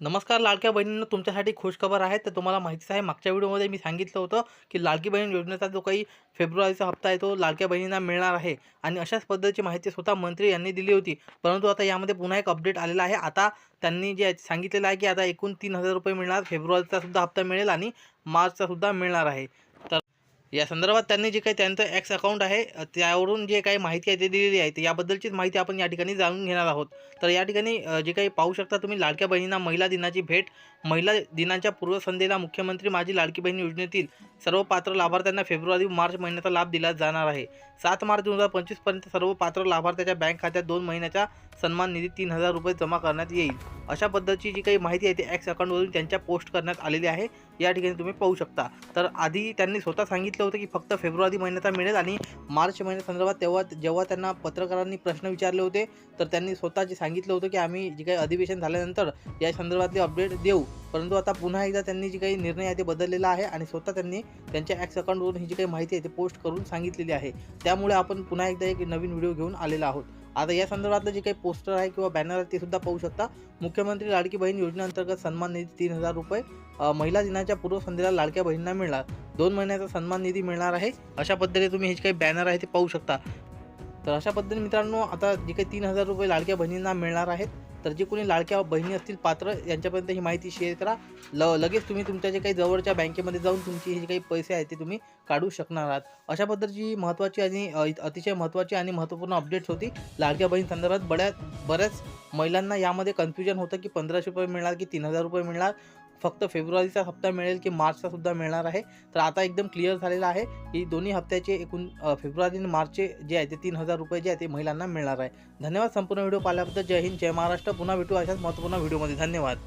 नमस्कार लाडक्या बहिणींना तुमच्यासाठी खुशखबर आहे. तर तुम्हाला माहितीच आहे मागच्या व्हिडिओमध्ये मी सांगितलं होतं की लाडकी बहीण योजनेचा जो काही फेब्रुवारीचा हप्ता आहे तो लाडक्या बहिणींना मिळणार आहे. आणि अशाच पद्धतीची माहिती स्वतः मंत्री यांनी दिली होती. परंतु आता यामध्ये पुन्हा एक अपडेट आलेला आहे. आता त्यांनी जे सांगितलेलं आहे की आता एकूण तीन हजार रुपये मिळणार फेब्रुवारीचा सुद्धा हप्ता मिळेल आणि मार्चचा सुद्धा मिळणार आहे. या संदर्भात त्यांनी जे काही त्यांचं एक्स अकाउंट आहे त्यावरून जे काही माहिती आहे ते दिलेली आहे तर याबद्दलचीच माहिती आपण या ठिकाणी जाणून घेणार आहोत. तर या ठिकाणी जे काही पाहू शकता तुम्ही लाडक्या बहिणींना महिला दिनाची भेट महिला दिनाच्या पूर्वसंध्येला मुख्यमंत्री माझी लाडकी बहीण योजनेतील सर्व पात्र लाभार्थ्यांना फेब्रुवारी मार्च महिन्याचा लाभ दिला जाणार आहे. सात मार्च दोन हजार पंचवीसपर्यंत सर्व पात्र लाभार्थ्याच्या बँक खात्यात दोन महिन्याचा सन्मान निधी तीन हजार रुपये जमा करण्यात येईल. अशा पद्धतीची जी काही माहिती आहे ती एक्स अकाउंटवरून त्यांच्या पोस्ट करण्यात आलेली आहे. या ठिकाणी तुम्ही पाहू शकता. तर आधी त्यांनी स्वतः सांगितलं होतं की फक्त फेब्रुवारी महिन्याचा मिळेल आणि मार्च महिन्यासंदर्भात तेव्हा जेव्हा त्यांना पत्रकारांनी प्रश्न विचारले होते तर त्यांनी स्वतःचे सांगितलं होतं की आम्ही जे काही अधिवेशन झाल्यानंतर या संदर्भातले अपडेट देऊ. परंतु आता पुन्हा एकदा त्यांनी जे काही निर्णय आहे ते बदललेला आहे आणि स्वतः त्यांनी त्यांच्या ॲक्स अकाउंटवरून ही जी काही माहिती आहे ते पोस्ट करून सांगितलेली आहे. त्यामुळे आपण पुन्हा एकदा एक नवीन व्हिडिओ घेऊन आलेला आहोत. आता या संदर्भातलं जे काही पोस्टर आहे किंवा बॅनर आहे ते सुद्धा पाहू शकता. मुख्यमंत्री लाडकी बहीण योजनेअंतर्गत सन्मान निधी तीन हजार रुपये महिला दिनाच्या पूर्वसंध्येला लाडक्या बहिणींना मिळणार. दोन महिन्याचा सन्मान निधी मिळणार आहे. अशा पद्धतीने तुम्ही हे जे काही बॅनर आहे ते पाहू शकता. तर अशा पद्धतीने मित्रांनो आता जे काही तीन हजार रुपये लाडक्या बहिणींना मिळणार आहेत तर जे कोणी लाडक्या बहिणी असतील पात्र यांच्यापर्यंत ही माहिती शेअर करा. ल लगेच तुम्ही तुमच्या जे काही जवळच्या बँकेमध्ये जाऊन तुमची हे जे काही पैसे आहेत ते तुम्ही काढू शकणार आहात. अशा पद्धतीची महत्त्वाची आणि अतिशय महत्त्वाची आणि महत्त्वपूर्ण अपडेट्स होती. लाडक्या बहीण संदर्भात बऱ्याच बऱ्याच महिलांना यामध्ये कन्फ्युजन होतं की पंधराशे रुपये मिळणार की तीन हजार रुपये मिळणार. फक्त फेब्रुवारीचा हप्ता मिळेल की मार्चचा सुद्धा मिळणार आहे. तर आता एकदम क्लिअर झालेलं आहे की दोन्ही हप्त्याचे एकूण फेब्रुवारी आणि मार्चचे जे आहे ते तीन हजार रुपये जे आहे ते महिलांना मिळणार आहे. धन्यवाद संपूर्ण व्हिडिओ पाहिल्याबद्दल. जय हिंद जय महाराष्ट्र. पुन्हा भेटू अशाच महत्त्वपूर्ण व्हिडिओमध्ये. धन्यवाद.